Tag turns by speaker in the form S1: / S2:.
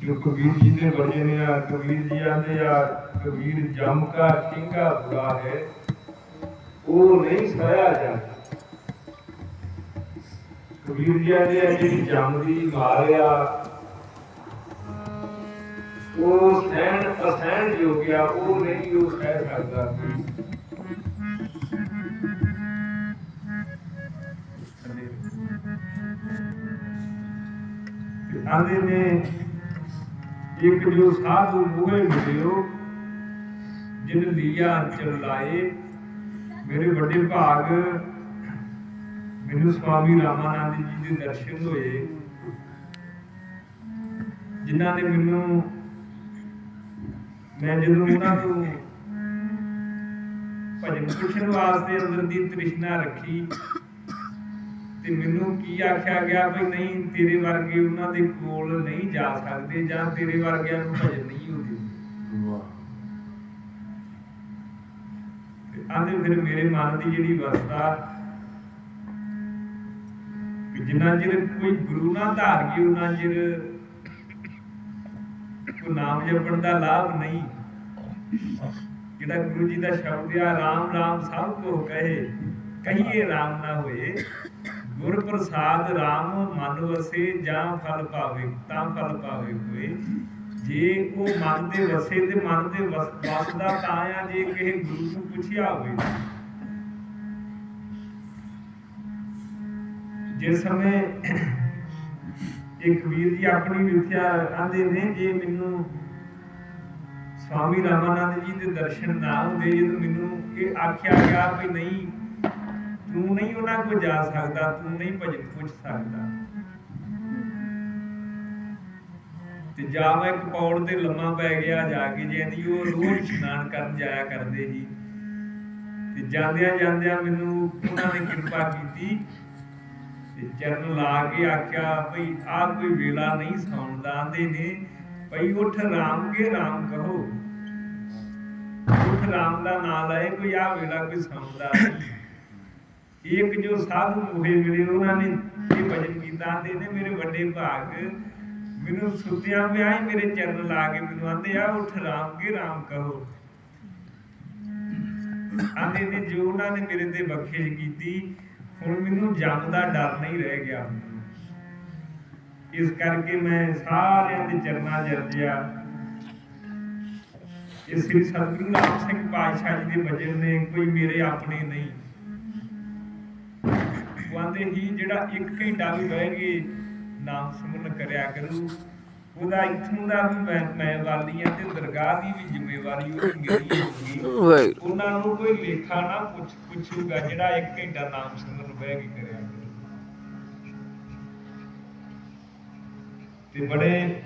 S1: ਜੋ ਕਬੀਰ ਜੀ ਦੇ ਬਚਨ ਆ, ਕਬੀਰ ਜੀ ਆਂਦੇ ਆ, ਕਬੀਰ ਜਮ ਕਾ ਕਿੰਗਾ ਬੁਰਾ ਹੈ, ਉਹ ਨਹੀਂ ਸਹਿਆ ਜਾਂਦਾ। ਕਬੀਰ ਜੀ ਆਂਦੇ ਆ, ਜਿਹੜੀ ਜਮ ਦੀ ਮਾਰ ਉਹ ਸਹਿਣ ਅਸਹਿਣ ਜੋਗਿਆ ਉਹ ਨਹੀਂ ਉਹ ਸਹਿ ਸਕਦਾ ਕੋਈ। ਆਂਦੇ ਨੇ ਇੱਕ ਜੋ ਸਾਧੂ ਮੂਹੇ ਮਿਲਿਓ ਜਿਨ ਲੀਆ ਅੰਚਲ ਲਾਏ, ਮੇਰੇ ਵੱਡੇ ਭਾਗ, ਮੈਨੂੰ ਸਵਾਮੀ ਰਾਮਾਨੰਦ ਜੀ ਦੇ ਦਰਸ਼ਨ ਹੋਏ, ਜਿਨ੍ਹਾਂ ਨੇ ਮੈਨੂੰ, ਮੈਂ ਜਦੋਂ ਉਹਨਾਂ ਤੋਂ ਭਜਨ ਪੁੱਛਣ ਵਾਸਤੇ ਅੰਦਰ ਦੀ ਤ੍ਰਿਸ਼ਨਾ ਰੱਖੀ ਤੇ ਮੈਨੂੰ ਕੀ ਆਖਿਆ ਗਿਆ ਵੀ ਨਹੀਂ ਤੇਰੇ ਵਰਗੇ ਉਹਨਾਂ ਦੇ ਕੋਲ ਨਹੀਂ ਜਾ ਸਕਦੇ ਜਾਂ ਤੇਰੇ ਵਰਗਿਆਂ ਨੂੰ ਭਜਨ ਨਹੀਂ ਹੁੰਦੀ। ਤੇ ਆਂਦੇ ਫਿਰ ਮੇਰੇ ਮਨ ਦੀ ਜਿਹੜੀ ਕਿ ਜਿੰਨਾ ਚਿਰ ਕੋਈ ਗੁਰੂ ਨਾ ਧਾਰੀਏ ਉਹਨਾਂ ਚਿਰ ਕੋ ਨਾਮ ਜਪਣ ਦਾ ਲਾਭ ਨਹੀਂ। ਜਿਹੜਾ ਗੁਰੂ ਜੀ ਦਾ ਸ਼ਬਦ ਆ ਰਾਮ ਰਾਮ ਸਭ ਕੋ ਕਹੇ ਕਹੀਏ ਰਾਮ ਨਾ ਹੋਏ। ਗੁਰ ਪ੍ਰਸਾਦ ਰਾਮ ਮਨ ਵਸੇ ਜਾਂ ਫਲ ਪਾਵੇ ਤਾਂ ਫਲ ਪਾਵੇ ਹੋਏ। ਜੇ ਉਹ ਮਨ ਦੇ ਵਸੇ ਤੇ ਮਨ ਦੇ ਵਸਦਾ ਤਾਂ ਆ, ਜੇ ਕਿਸੇ ਗੁਰੂ ਨੂੰ ਪੁੱਛਿਆ ਹੋਵੇ। ਜਿਸ ਸਮੇਂ ਇੱਕ ਵੀਰ ਜੀ ਆਪਣੀ ਵਿਖਿਆ ਆਂਦੇ ਨੇ, ਜੇ ਮੈਨੂੰ ਸਵਾਮੀ ਰਾਮਾਨੰਦ ਜੀ ਦੇ ਦਰਸ਼ਨ ਨਾ ਹੁੰਦੇ, ਜਦੋਂ ਮੈਨੂੰ ਇਹ ਆਖਿਆ ਗਿਆ ਵੀ ਨਹੀਂ ਤੂੰ ਨਹੀਂ ਉਹਨਾਂ ਕੋਲ ਜਾ ਸਕਦਾ, ਤੂੰ ਨਹੀਂ ਭਜਨ ਪੁੱਛ ਸਕਦਾ। ਤੇ ਜਾ ਮੈਂ ਇੱਕ ਤੇ ਲੰਮਾ ਪੈ ਗਿਆ ਜਾ ਕੇ ਜਿਹਦੀ ਉਹ ਰੋਜ਼ ਇਸ਼ਨਾਨ ਕਰਨ ਜਾਇਆ ਕਰਦੇ ਸੀ। ਤੇ ਜਾਂਦਿਆਂ ਜਾਂਦਿਆਂ ਮੈਨੂੰ ਉਹਨਾਂ ਨੇ ਕਿਰਪਾ ਕੀਤੀ। ਤੇ ਚਰਨ ਲਾ ਕੇ ਆਖਿਆ, ਭਈ ਆ ਕੋਈ ਵੇਲਾ ਨਹੀਂ ਸੌਣ ਦਾ ਆਂਦੇ ਨੇ, ਭਈ, ਉੱਠ ਰਾਮ ਕੇ ਰਾਮ ਕਹੋ। ਉੱਠ ਰਾਮ ਦਾ ਨਾਮ ਲਏ, ਕੋਈ ਆ ਵੇਲਾ ਕੋਈ ਸੌਣ ਦਾ ਨਹੀਂ। ਇੱਕ ਜੋ ਸਾਧੂ ਮੋਹੇ ਮਿਲੇ ਉਹਨਾਂ ਨੇ, ਇਹ ਭਜਨ ਕੀਤਾ ਆਂਦੇ ਨੇ ਮੇਰੇ ਵੱਡੇ ਭਾਗ। ਮੈਨੂੰ ਸੁੱਤਿਆਂ ਪਿਆ ਹੀ ਮੇਰੇ ਚਰਨ ਲਾ ਕੇ ਮੈਨੂੰ ਆਂਦੇ, ਆ ਉੱਠ ਰਾਮ ਕੇ, ਰਾਮ ਕਹੋ। ਆਂਦੇ ਨੇ, ਜੋ ਉਹਨਾਂ ਨੇ ਮੇਰੇ ਤੇ ਬਖਸ਼ਿਸ਼ ਕੀਤੀ, ਹੁਣ ਮੈਨੂੰ ਜਮ ਦਾ ਡਰ ਨਹੀਂ ਰਹਿ ਗਿਆ। ਇਸ ਕਰਕੇ ਮੈਂ ਸਾਰਿਆਂ ਦੇ ਚਰਨਾਂ 'ਚ ਅਰਜ਼ਿਆ। ਸ੍ਰੀ ਸਤਿਗੁਰੂ ਨਾਮ ਸਿੰਘ ਪਾਤਸ਼ਾਹ ਜੀ ਦੇ ਭਜਨ ਨੇ, ਕੋਈ ਮੇਰੇ ਆਪਣੇ ਨਹੀਂ। ਆਂਦੇ ਹੀ ਜਿਹੜਾ 1 ਘੰਟਾ ਵੀ ਬਹਿਗੇ ਨਾਮ ਸਿਮਰਨ ਕਰਿਆ ਕਰੂ। ਉਹਦਾ ਇੱਥੋਂ ਦਾ ਵੀ ਮੈਂ ਮੈਂ ਵਾਲੀ ਆ ਤੇ ਦਰਗਾਹ ਦੀ ਵੀ ਜ਼ਿੰਮੇਵਾਰੀ ਉਹ ਮੇਰੀ ਹੋਊਗੀ। ਉਹਨਾਂ ਨੂੰ ਕੋਈ ਲੇਖਾ ਨਾ ਪੁੱਛ ਪੁੱਛੂਗਾ ਜਿਹੜਾ 1 ਘੰਟਾ ਨਾਮ ਸਿਮਰਨ ਬਹਿ ਕੇ ਕਰਿਆ ਕਰੂ। ਤੇ ਬੜੇ